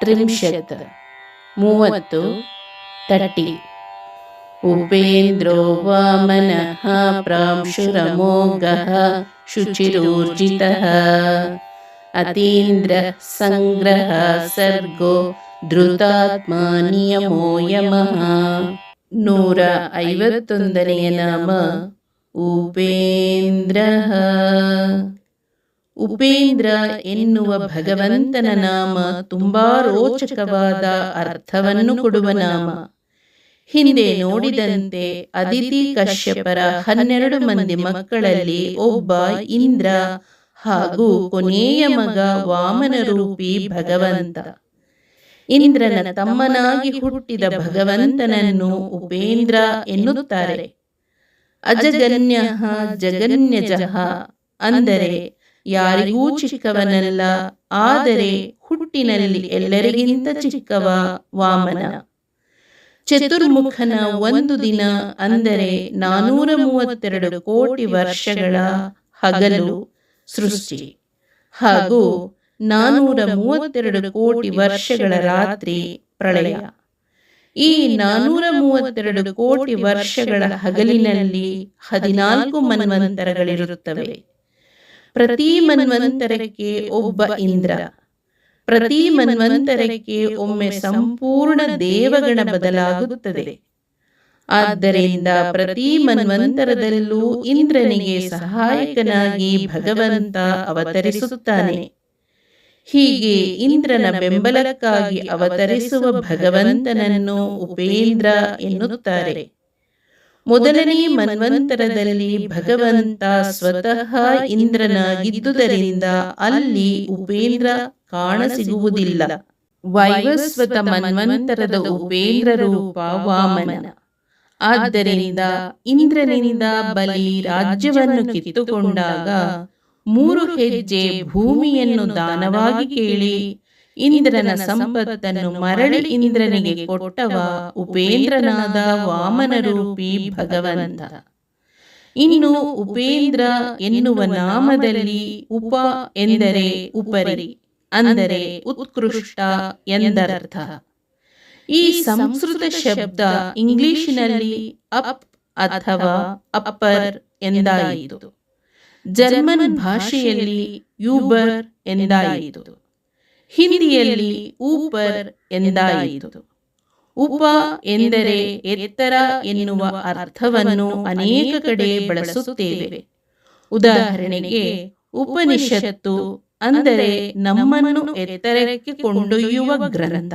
ಸ್ತೋತ್ರ ತ್ರಿಂಶತ್ ಮೂವತ್ತು ತಟಿ ಉಪೇಂದ್ರೋ ವಾಮನಃ ಪ್ರಾಂಶುರಮೋಘಃ ಶುಚಿರೂರ್ಜಿತಃ ಅತೀಂದ್ರ ಸಂಗ್ರಹ ಸರ್ಗೋ ಧೃತಾತ್ಮ ನಿಯಮೋ ಯಮಃ ನೂರ ಐವತ್ತೊಂದನೆಯ ನಾಮ ಉಪೇಂದ್ರ ಉಪೇಂದ್ರ ಎನ್ನುವ ಭಗವಂತನ ನಾಮ ತುಂಬಾ ರೋಚಕವಾದ ಅರ್ಥವನ್ನು ಕೊಡುವ ನಾಮ. ಹಿಂದೆ ನೋಡಿದಂತೆ ಅದಿತಿ ಕಶ್ಯಪರ ಹನ್ನೆರಡು ಮಂದಿ ಮಕ್ಕಳಲ್ಲಿ ಒಬ್ಬ ಇಂದ್ರ ಹಾಗೂ ಕೊನೆಯ ಮಗ ವಾಮನ ರೂಪಿ ಭಗವಂತ. ಇಂದ್ರನ ತಮ್ಮನಾಗಿ ಹುಟ್ಟಿದ ಭಗವಂತನನ್ನು ಉಪೇಂದ್ರ ಎನ್ನುತ್ತಾರೆ. ಅಜಗನ್ಯ ಜಗನ್ಯಜಃ ಅಂದರೆ ಯಾರಿಗೂ ಚಿಕ್ಕವನಲ್ಲ, ಆದರೆ ಹುಟ್ಟಿನಲ್ಲಿ ಎಲ್ಲರಿಗಿಂತ ಚಿಕ್ಕವ ವಾಮನ. ಚತುರ್ಮುಖನ ಒಂದು ದಿನ ಅಂದರೆ ನಾನೂರ ಮೂವತ್ತೆರಡು ಕೋಟಿ ವರ್ಷಗಳ ಹಗಲು ಸೃಷ್ಟಿ. ಹಾಗೂ ನಾನೂರ ಮೂವತ್ತೆರಡು ಕೋಟಿ ವರ್ಷಗಳ ರಾತ್ರಿ ಪ್ರಳಯ. ಈ ನಾನೂರ ಮೂವತ್ತೆರಡು ಕೋಟಿ ವರ್ಷಗಳ ಹಗಲಿನಲ್ಲಿ ಹದಿನಾಲ್ಕು ಮನ್ವಂತರಗಳಿರುತ್ತವೆ. ಪ್ರತಿ ಮನ್ವಂತರಕ್ಕೆ ಒಬ್ಬ ಇಂದ್ರ. ಪ್ರತಿ ಮನ್ವಂತರಕ್ಕೆ ಒಮ್ಮೆ ಸಂಪೂರ್ಣ ದೇವಗಣ ಬದಲಾಗುತ್ತದೆ. ಆದ್ದರಿಂದ ಪ್ರತಿ ಮನ್ವಂತರದಲ್ಲೂ ಇಂದ್ರನಿಗೆ ಸಹಾಯಕನಾಗಿ ಭಗವಂತ ಅವತರಿಸುತ್ತಾನೆ. ಹೀಗೆ ಇಂದ್ರನ ಬೆಂಬಲಕ್ಕಾಗಿ ಅವತರಿಸುವ ಭಗವಂತನನ್ನು ಉಪೇಂದ್ರ ಎನ್ನುತ್ತಾರೆ. ಮೊದಲನೇ ಮನ್ವಂತರದಲ್ಲಿ ಭಗವಂತ ಸ್ವತಃ ಇಂದ್ರನಾಗಿದ್ದುದರಿಂದ ಅಲ್ಲಿ ಉಪೇಂದ್ರ ಕಾಣಸಿಗುವುದಿಲ್ಲ. ವೈವಸ್ವತ ಮನ್ವಂತರದ ಉಪೇಂದ್ರ ರೂಪ ವಾಮನ ಆದ್ದರಿಂದ ಇಂದ್ರನಿಂದ ಬಲಿ ರಾಜ್ಯವನ್ನು ಕಿತ್ತುಕೊಂಡಾಗ ಮೂರು ಹೆಜ್ಜೆ ಭೂಮಿಯನ್ನು ದಾನವಾಗಿ ಕೇಳಿ ಇಂದ್ರನ ಸಂಪತ್ತನ್ನು ಮರಳಿ ಇಂದ್ರನಿಗೆ ಕೊಟ್ಟವ ಉಪೇಂದ್ರನಾದ ವಾಮನ ರೂಪಿ ಭಗವಂತ. ಇನ್ನು ಉಪೇಂದ್ರ ಎನ್ನುವ ನಾಮದಲ್ಲಿ ಉಪ ಎಂದರೆ ಉಪರಿ ಅಂದರೆ ಉತ್ಕೃಷ್ಟ ಎಂದರ್ಥ. ಈ ಸಂಸ್ಕೃತ ಶಬ್ದ ಇಂಗ್ಲಿಷಿನಲ್ಲಿ ಅಪ್ ಅಥವಾ ಅಪ್ಪರ್ ಎಂದಾಯಿತು. ಜರ್ಮನ್ ಭಾಷೆಯಲ್ಲಿ ಯೂಬರ್ ಎಂದಾಯಿತು. ಹಿಂದಿಯಲ್ಲಿ ಊಪರ್ ಎಂದಾಯಿತು. ಉಪ ಎಂದರೆ ಎತ್ತರ ಎನ್ನುವ ಅರ್ಥವನ್ನು ಅನೇಕ ಕಡೆ ಬಳಸುತ್ತೇವೆ. ಉದಾಹರಣೆಗೆ ಉಪನಿಷತ್ತು ಅಂದರೆ ನಮ್ಮನ್ನು ಎತ್ತರಕ್ಕೆ ಕೊಂಡೊಯ್ಯುವ ಗ್ರಂಥ.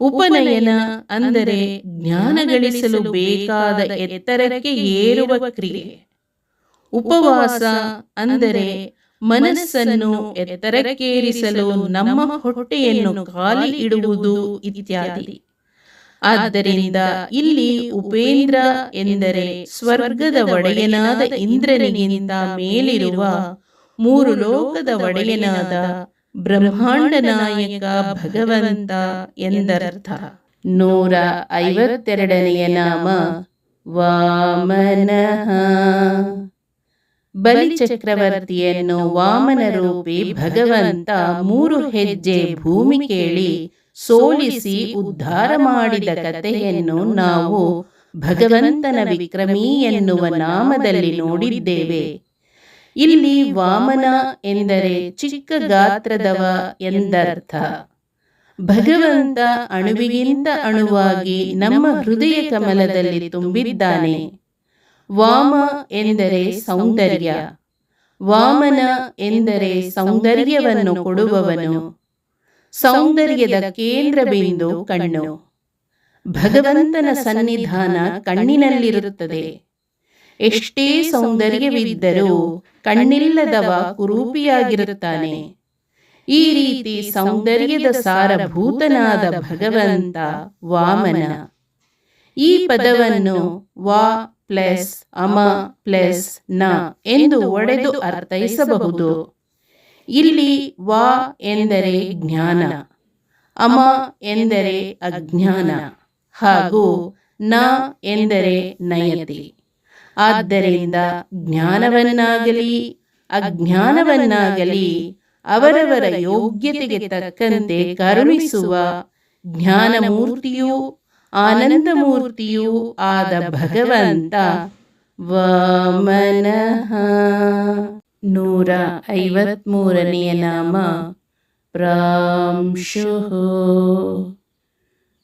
ಉಪನಯನ ಅಂದರೆ ಜ್ಞಾನ ಗಳಿಸಲು ಬೇಕಾದ ಎತ್ತರಕ್ಕೆ ಏರುವ ಕ್ರಿಯೆ. ಉಪವಾಸ ಅಂದರೆ ಮನಸ್ಸನ್ನು ಎತ್ತರಕ್ಕೇರಿಸಲು ನಮ್ಮ ಹೊಟ್ಟೆಯನ್ನು ಖಾಲಿ ಇಡುವುದು ಇತ್ಯಾದಿ. ಆದ್ದರಿಂದ ಇಲ್ಲಿ ಉಪೇಂದ್ರ ಎಂದರೆ ಸ್ವರ್ಗದ ಒಡೆಯನಾದ ಇಂದ್ರನಿಗಿಂತ ಮೇಲಿರುವ ಮೂರು ಲೋಕದ ಒಡೆಯನಾದ ಬ್ರಹ್ಮಾಂಡ ನಾಯಕ ಭಗವಂತ ಎಂದರ್ಥ. ನೂರ ಐವತ್ತೆರಡನೆಯ ನಾಮ ವಾಮನಃ. ಬಲಿ ಚಕ್ರವರ್ತಿಯನ್ನು ವಾಮನ ರೂಪಿ ಭಗವಂತ ಮೂರು ಹೆಜ್ಜೆ ಭೂಮಿ ಕೇಳಿ ಸೋಲಿಸಿ ಉದ್ಧಾರ ಮಾಡಿದ ಕಥೆಯನ್ನು ನಾವು ಭಗವಂತನ ವಿಕ್ರಮಿ ಎನ್ನುವ ನಾಮದಲ್ಲಿ ನೋಡಿದ್ದೇವೆ. ಇಲ್ಲಿ ವಾಮನ ಎಂದರೆ ಚಿಕ್ಕ ಗಾತ್ರದವ ಎಂದರ್ಥ. ಭಗವಂತ ಅಣುವಿಗಿಂತ ಅಣುವಾಗಿ ನಮ್ಮ ಹೃದಯ ಕಮಲದಲ್ಲಿ ತುಂಬಿದ್ದಾನೆ. ವಾಮ ಎಂದರೆ ಸೌಂದರ್ಯ. ವಾಮನ ಎಂದರೆ ಸೌಂದರ್ಯವನ್ನು ಕೊಡುವವನು. ಸೌಂದರ್ಯದ ಕೇಂದ್ರ ಬಿಂದು ಕಣ್ಣು. ಭಗವಂತನ ಸನ್ನಿಧಾನ ಕಣ್ಣಿನಲ್ಲಿರುತ್ತದೆ. ಎಷ್ಟೇ ಸೌಂದರ್ಯವಿದ್ದರೂ ಕಣ್ಣಿಲ್ಲದವ ಕುರೂಪಿಯಾಗಿರುತ್ತಾನೆ. ಈ ರೀತಿ ಸೌಂದರ್ಯದ ಸಾರಭೂತನಾದ ಭಗವಂತ ವಾಮನ. ಈ ಪದವನ್ನು ವಾ ಪ್ಲಸ್ ಅಮ ಪ್ಲಸ್ನ ಎಂದು ಒಡೆದು ಅರ್ಥೈಸಬಹುದು. ಇಲ್ಲಿ ವಾ ಎಂದರೆ ಜ್ಞಾನ, ಅಮ ಎಂದರೆ ಅಜ್ಞಾನ, ಹಾಗೂ ನ ಎಂದರೆ ನಯತಿ. ಆದ್ದರಿಂದ ಜ್ಞಾನವನ್ನಾಗಲಿ, ಅಜ್ಞಾನವನ್ನಾಗಲಿ, ಅವರವರ ಯೋಗ್ಯತೆಗೆ ತಕ್ಕಂತೆ ಕರುಣಿಸುವ ಜ್ಞಾನಮೂರ್ತಿಯೂ ಆನಂದಮೂರ್ತಿಯೂ ಆದ ಭಗವಂತ ವಾಮನಃ. ನೂರ ಐವತ್ಮೂರನೆಯ ನಾಮ ಪ್ರಾಂಶು.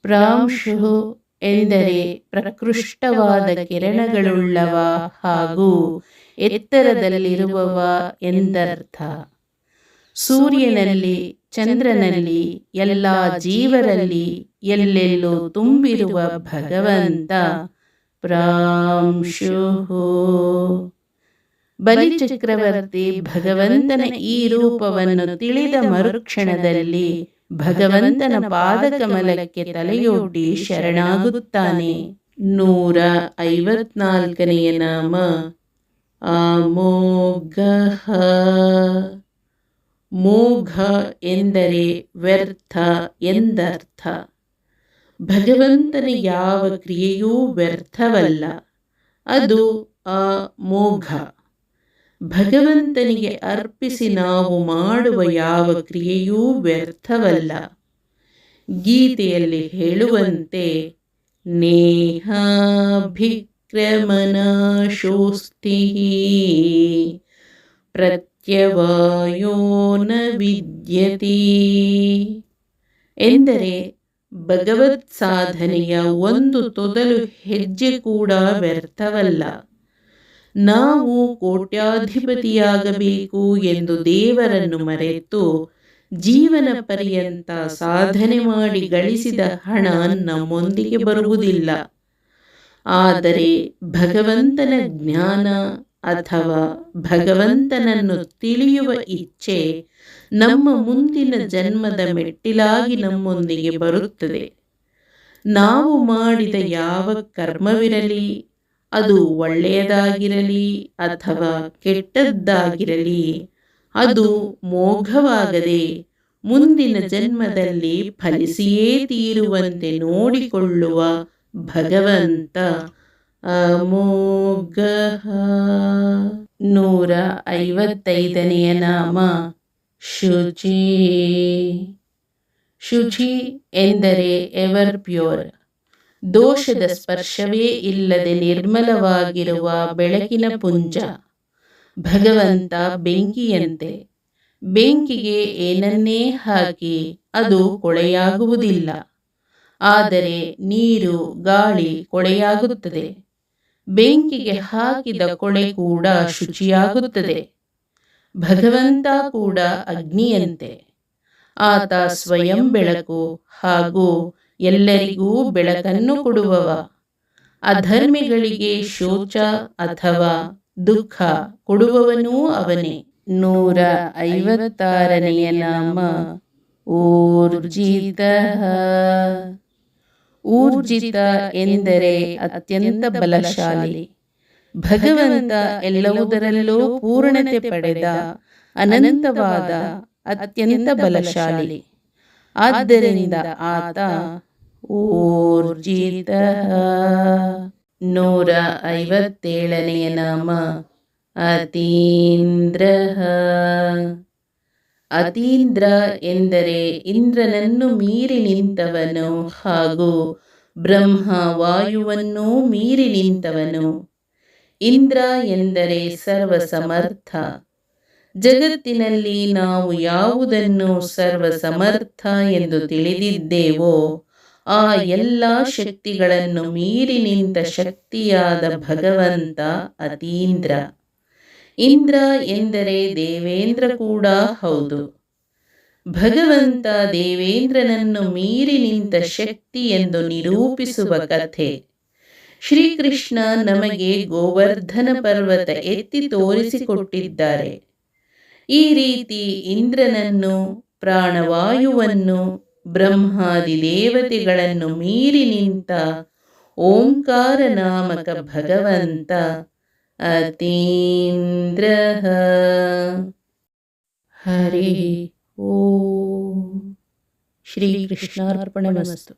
ಪ್ರಾಂಶು ಎಂದರೆ ಪ್ರಕೃಷ್ಟವಾದ ಕಿರಣಗಳುಳ್ಳವ ಹಾಗೂ ಎತ್ತರದಲ್ಲಿರುವವ ಎಂದರ್ಥ. ಸೂರ್ಯನಲ್ಲಿ, ಚಂದ್ರನಲ್ಲಿ, ಎಲ್ಲ ಜೀವರಲ್ಲಿ ಎಲ್ಲೆಲ್ಲೂ ತುಂಬಿರುವ ಭಗವಂತ ಪ್ರಾಂಶು ಬಲಿಚಕ್ರವರ್ತಿ ಭಗವಂತನ ಈ ರೂಪವನ್ನು ತಿಳಿದ ಮರುಕ್ಷಣದಲ್ಲಿ ಭಗವಂತನ ಪಾದಕಮಲಕ್ಕೆ ತಲೆಯೊಡ್ಡಿ ಶರಣಾಗುತ್ತಾನೆ. ನೂರ ಐವತ್ನಾಲ್ಕನೆಯ ನಾಮ ಅಮೋಘ ಮೋಘ ಎಂದರೆ ವ್ಯರ್ಥ ಎಂದರ್ಥ. ಭಗವಂತನ ಯಾವ ಕ್ರಿಯೆಯೂ ವ್ಯರ್ಥವಲ್ಲ. ಅದು ಅಮೋಘ. ಭಗವಂತನಿಗೆ ಅರ್ಪಿಸಿ ನಾವು ಮಾಡುವ ಯಾವ ಕ್ರಿಯೆಯೂ ವ್ಯರ್ಥವಲ್ಲ. ಗೀತೆಯಲ್ಲಿ ಹೇಳುವಂತೆ, ನೇಹಾಭಿಕ್ರಮನಾಶೋಸ್ತಿ ಪ್ರತ್ಯವಾಯೋ ನ ವಿದ್ಯತಿ ಎಂದರೆ ಭಗವತ್ ಸಾಧನೆಯ ಒಂದು ತೊದಲು ಹೆಜ್ಜೆ ಕೂಡ ವ್ಯರ್ಥವಲ್ಲ. ನಾವು ಕೋಟ್ಯಾಧಿಪತಿಯಾಗಬೇಕು ಎಂದು ದೇವರನ್ನು ಮರೆತು ಜೀವನ ಪರ್ಯಂತ ಸಾಧನೆ ಮಾಡಿ ಗಳಿಸಿದ ಹಣ ನಮ್ಮೊಂದಿಗೆ ಬರುವುದಿಲ್ಲ. ಆದರೆ ಭಗವಂತನ ಜ್ಞಾನ ಅಥವಾ ಭಗವಂತನನ್ನು ತಿಳಿಯುವ ಇಚ್ಛೆ ನಮ್ಮ ಮುಂದಿನ ಜನ್ಮದ ಮೆಟ್ಟಿಲಾಗಿ ನಮ್ಮೊಂದಿಗೆ ಬರುತ್ತದೆ. ನಾವು ಮಾಡಿದ ಯಾವ ಕರ್ಮವಿರಲಿ, ಅದು ಒಳ್ಳೆಯದಾಗಿರಲಿ ಅಥವಾ ಕೆಟ್ಟದ್ದಾಗಿರಲಿ, ಅದು ಮೋಘವಾಗದೆ ಮುಂದಿನ ಜನ್ಮದಲ್ಲಿ ಫಲಿಸಿಯೇ ತೀರುವಂತೆ ನೋಡಿಕೊಳ್ಳುವ ಭಗವಂತ. ಅಮೋಘ. ನೂರ ಐವತ್ತೈದನೆಯ ನಾಮ. ಶುಚಿ. ಶುಚಿ ಎಂದರೆ ಎವರ್ ಪ್ಯೂರ್ ದೋಷದ ಸ್ಪರ್ಶವೇ ಇಲ್ಲದೆ ನಿರ್ಮಲವಾಗಿರುವ ಬೆಳಕಿನ ಪುಂಜ. ಭಗವಂತ ಬೆಂಕಿಯಂತೆ. ಬೆಂಕಿಗೆ ಏನನ್ನೇ ಹಾಕಿ ಅದು ಕೊಳೆಯಾಗುವುದಿಲ್ಲ. ಆದರೆ ನೀರು, ಗಾಳಿ ಕೊಳೆಯಾಗುತ್ತದೆ. ಬೆಂಕಿಗೆ ಹಾಕಿದ ಕೊಳೆ ಕೂಡ ಶುಚಿಯಾಗುತ್ತದೆ. ಭಗವಂತ ಕೂಡ ಅಗ್ನಿಯಂತೆ. ಆತ ಸ್ವಯಂ ಬೆಳಕು ಹಾಗೂ ಎಲ್ಲರಿಗೂ ಬೆಳಕನ್ನು ಕೊಡುವವ. ಅಧರ್ಮಿಗಳಿಗೆ ಶೋಚ ಅಥವಾ ದುಃಖ ಕೊಡುವವನೂ ಅವನೇ. ನೂರ ಐವತ್ತಾರನೆಯ ನಾಮ. ಊರ್ಜಿತ. ಊರ್ಜಿತ ಎಂದರೆ ಅತ್ಯಂತ ಬಲಶಾಲಿ. ಭಗವಂತ ಎಲ್ಲವುದರಲ್ಲೂ ಪೂರ್ಣತೆ ಪಡೆದ, ಅನಂತವಾದ, ಅತ್ಯಂತ ಬಲಶಾಲಿ. ಆದ್ದರಿಂದ ಆತ ಊರ್ಜಿತ. ನೂರ ಐವತ್ತೇಳನೆಯ ನಾಮ ಅತೀಂದ್ರ. ಅತೀಂದ್ರ ಎಂದರೆ ಇಂದ್ರನನ್ನು ಮೀರಿ ನಿಂತವನು ಹಾಗೂ ಬ್ರಹ್ಮ ವಾಯುವನ್ನೂ ಮೀರಿ ನಿಂತವನು. ಇಂದ್ರ ಎಂದರೆ ಸರ್ವ ಸಮರ್ಥ ಜಗತ್ತಿನಲ್ಲಿ ನಾವು ಯಾವುದನ್ನು ಸರ್ವ ಸಮರ್ಥ ಎಂದು ತಿಳಿದಿದ್ದೇವೋ, ಆ ಎಲ್ಲ ಶಕ್ತಿಗಳನ್ನು ಮೀರಿ ನಿಂತ ಶಕ್ತಿಯಾದ ಭಗವಂತ ಅತೀಂದ್ರ. ಇಂದ್ರ ಎಂದರೆ ದೇವೇಂದ್ರ ಕೂಡ ಹೌದು. ಭಗವಂತ ದೇವೇಂದ್ರನನ್ನು ಮೀರಿ ನಿಂತ ಶಕ್ತಿ ಎಂದು ನಿರೂಪಿಸುವ ಕಥೆ. ಶ್ರೀಕೃಷ್ಣ ನಮಗೆ ಗೋವರ್ಧನ ಪರ್ವತ ಎತ್ತಿ ತೋರಿಸಿಕೊಟ್ಟಿದ್ದಾರೆ. ಈ ರೀತಿ ಇಂದ್ರನನ್ನು, ಪ್ರಾಣವಾಯುವನ್ನು, ಬ್ರಹ್ಮಾದಿ ದೇವತೆಗಳನ್ನು ಮೀರಿ ನಿಂತ ಓಂಕಾರ ನಾಮಕ ಭಗವಂತ अतीन्द्रः। हरिः ॐ श्रीकृष्णार्पणमस्तु।